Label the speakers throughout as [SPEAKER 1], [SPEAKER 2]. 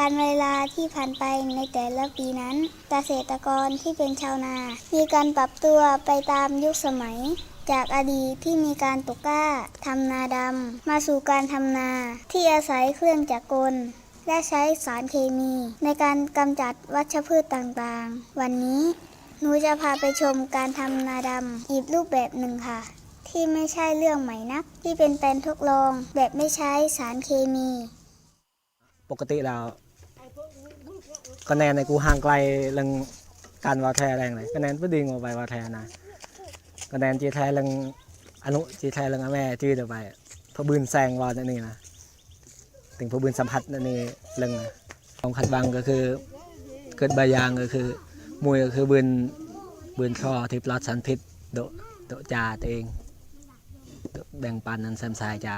[SPEAKER 1] การเวลาที่ผ่านไปในแต่ละปีนั้น เกษตรกรที่เป็นชาวนา มีการปรับตัวไปตามยุคสมัย จากอดีตที่มีการตกกล้าทำนาดำ มาสู่การทำนาที่อาศัยเครื่องจักรกล และใช้สารเคมี ในการกำจัดวัชพืชต่างๆ วันนี้หนูจะพาไปชมการทำนาดำอีกรูปแบบหนึ่งค่ะ ที่ไม่ใช่เรื่องใหม่นัก ที่เป็นแปลนทดลองแบบไม่ใช้สารเคมี
[SPEAKER 2] ปกติแล้ว คะแนนในกูห่างไกลเรื่องการวาแทแรงเลยคะแนนผู้ดีงออกไปวาแทนะคะแนนจีแทเรื่องอนุจีแทเรื่องแม่จีเดี๋ยวไปพอบืนแซงวานั่นนี่นะถึงพอบืนสัมผัสนั่นนี่เรื่องนะของขัดบังก็คือเกิดใบยางก็คือมวยก็คือบืนบืนข้อที่ปลอดสารพิษโดโดจาตัวเองโดแบ่งปันนั้นแซมสายจา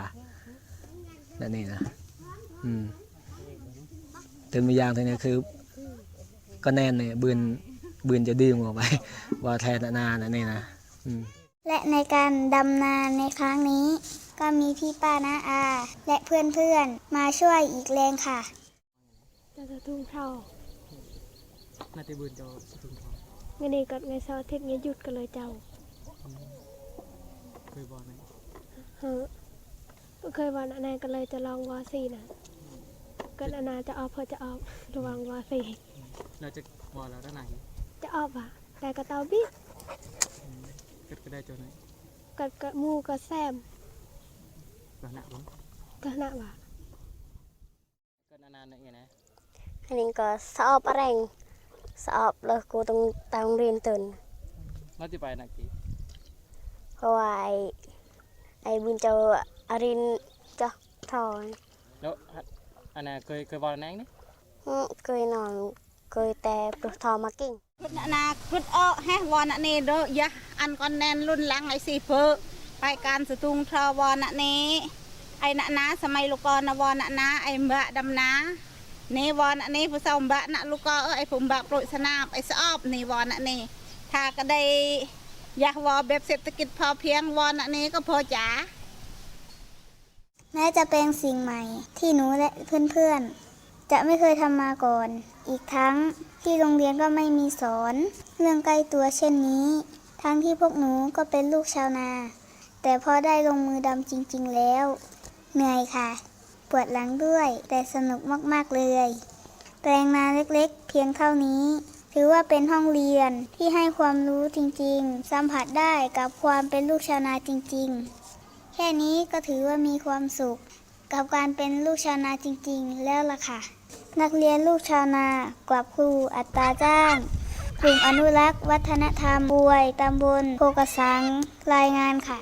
[SPEAKER 2] นั่นนี่นะอืม ถึงมีอย่างทีนี้คือก็แน่นเนี่ยบืนบืนจะดื้อออกไปว่าแทนนานนะนี่นะอืม
[SPEAKER 1] และในการดำนาในครั้งนี้ ก็มีพี่ป้าน้าอา และเพื่อนๆ มาช่วยอีกแรงค่ะ
[SPEAKER 3] จะจะทุ่งเท่า
[SPEAKER 2] นาทีบืนจะถึงทอง
[SPEAKER 3] เงินนี้กับเงินเสาร์อาทิตย์เงี้ยหยุดกันเลยเจ้า
[SPEAKER 2] เคยบอกไหม
[SPEAKER 3] เฮ้อก็เคยวันอันนั้นก็เลยจะลองวาสี่นะ ก็อันนาจะออกเพอจะออกระวังวาสี่
[SPEAKER 4] เราจะบอกเราด้านไหน
[SPEAKER 3] จะออกว่ะแต่กระเตาบิ๊ก
[SPEAKER 4] ก็ก็ได้จนไหน
[SPEAKER 3] กับกระมูกระแซม
[SPEAKER 4] ก็หนักมั้ง
[SPEAKER 3] ก็หนักว่ะ
[SPEAKER 4] ก็นานๆเนี่ยไงนะ
[SPEAKER 5] อันนี้ก็สอบอะไรสอบแล้วกูต้องตามเรียนตื่น
[SPEAKER 4] เราจะไปหนักกี่
[SPEAKER 5] เพราะว่าไอ้ไอ้บุญเจ้าอารินเจ้าทอน
[SPEAKER 4] แล้ว អាណាគួ
[SPEAKER 5] យគួយវល់ណាងនេះគួយណងគួយតែព្រោះថមកគីង
[SPEAKER 6] ព្រោះអ្នកណាព្រឹតអកហេះវល់អ្នកនេះរយះអានកនណែនលុនឡាំងឲ្យស៊ីព្រឺបែកកានសទូងថវល់អ្នកនេះឯអ្នកណាសម័យលោកកនវល់អ្នកណាឯម្បាក់ដំណានេះវណ្ណនេះព្រោះសោម្បាក់ណាក់លូកអើអីព្រោះម្បាក់ប្រូចស្នាបអីស្អប់នេះវណ្ណនេះថាក្តីយ៉ាស់វបៀបសេដ្ឋកិច្ចផលភៀងវណ្ណនេះក៏ព្រោះចា
[SPEAKER 1] แม้จะเป็นสิ่งใหม่ที่หนูและเพื่อนๆ จะไม่เคยทำมาก่อน อีกทั้งที่โรงเรียนก็ไม่มีสอน เรื่องใกล้ตัวเช่นนี้ ทั้งที่พวกหนูก็เป็นลูกชาวนา แต่พอได้ลงมือดำจริงๆแล้ว เหนื่อยค่ะ ปวดหลังด้วย แต่สนุกมากๆเลยแปลงนาเล็กๆ เพียงเท่านี้ ถือว่าเป็นห้องเรียนที่ให้ความรู้จริงๆ สัมผัสได้กับความเป็นลูกชาวนาจริง ๆ แค่นี้ก็ถือว่ามีความสุข กับการเป็นลูกชาวนาจริงๆ แล้วล่ะค่ะ นักเรียนลูกชาวนากับครูอัตราจ้างกลุ่มอนุรักษ์ วัฒนธรรมบวยตำบลโพกระสัง รายงานค่ะ